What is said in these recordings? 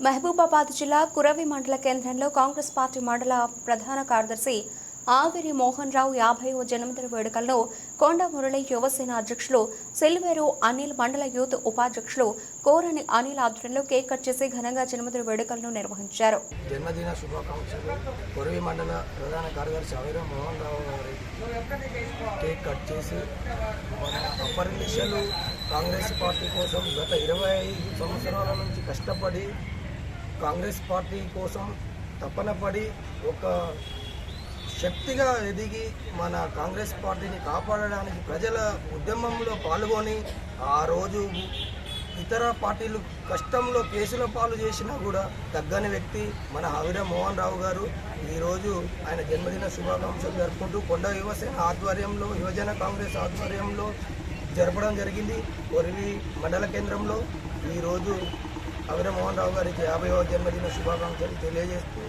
మహబూబాబాద్ జిల్లా కురవి మండల కేంద్రంలో కాంగ్రెస్ పార్టీ మండల ప్రధాన కార్యదర్శి ఆవిరి మోహన్ రావు యాభైవ జన్మదిన వేడుకల్లో కొండ మురళి యువసేన అధ్యక్షులు సిల్వేరు అనిల్ మండల యూత్ ఉపాధ్యక్షులు కోరని అనిల్ ఆధ్వర్యంలో కేక్ కట్ చేసి ఘనంగా జన్మదిన వేడుకలను నిర్వహించారు. జన్మదిన శుభాకాంక్షలు. కొరవి మండల ప్రధాన కార్యదర్శి ఆవిరి మోహన్ రావు గారి కేక్ కట్ చేసి మన కాంగ్రెస్ పార్టీ కోసం గత ఇరవై ఐదు సంవత్సరాల నుంచి కష్టపడి కాంగ్రెస్ పార్టీ కోసం తపనపడి ఒక శక్తిగా ఎదిగి మన కాంగ్రెస్ పార్టీని కాపాడడానికి ప్రజల ఉద్యమంలో పాల్గొని ఆ రోజు ఇతర పార్టీలు కష్టంలో కేసుల పాలు చేసినా కూడా తగ్గని వ్యక్తి మన హవిర మోహన్ రావు గారు. ఈరోజు ఆయన జన్మదిన శుభాకాంక్షలు జరుపుకుంటూ కొండ యువసేన ఆధ్వర్యంలో యువజన కాంగ్రెస్ ఆధ్వర్యంలో జరపడం జరిగింది. కొరివి మండల కేంద్రంలో ఈరోజు హవిర మోహన్ రావు గారికి యాభైవ జన్మదిన శుభాకాంక్షలు తెలియజేస్తూ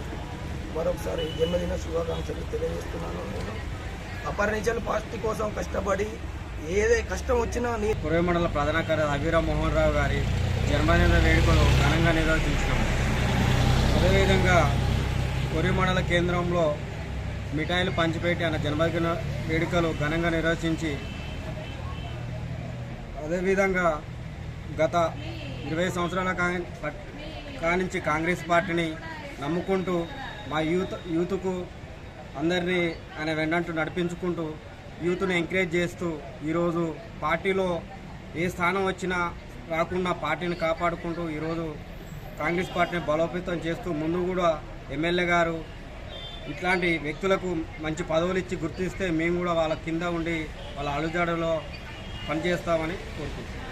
మరొకసారి జన్మదిన శుభాకాంక్షలు తెలియజేస్తున్నాను నేను. అపరిణించలు పార్టీ కోసం కష్టపడి ఏదే కష్టం వచ్చినా నీ కురవి మండల ప్రధాన కార్యదర్శి అభిరామ్ మోహన్ రావు గారి జన్మదిన వేడుకలు ఘనంగా నిర్వహించినాము అదేవిధంగా కురవి మండల కేంద్రంలో మిఠాయిలు పంచిపెట్టి ఆయన జన్మదిన వేడుకలు ఘనంగా నిర్వహించి అదేవిధంగా గత ఇరవై సంవత్సరాల కానించి కాంగ్రెస్ పార్టీని నమ్ముకుంటూ మా యూత్ యూత్కు అందరినీ ఆయన వెన్నంటూ నడిపించుకుంటూ యూత్ని ఎంకరేజ్ చేస్తూ ఈరోజు పార్టీలో ఏ స్థానం వచ్చినా రాకుండా పార్టీని కాపాడుకుంటూ ఈరోజు కాంగ్రెస్ పార్టీని బలోపేతం చేస్తూ ముందు కూడా ఎమ్మెల్యే గారు ఇట్లాంటి వ్యక్తులకు మంచి పదవులు ఇచ్చి గుర్తిస్తే మేము కూడా వాళ్ళ కింద ఉండి వాళ్ళ అడుగుజాడలో పనిచేస్తామని కోరుకుంటున్నాం.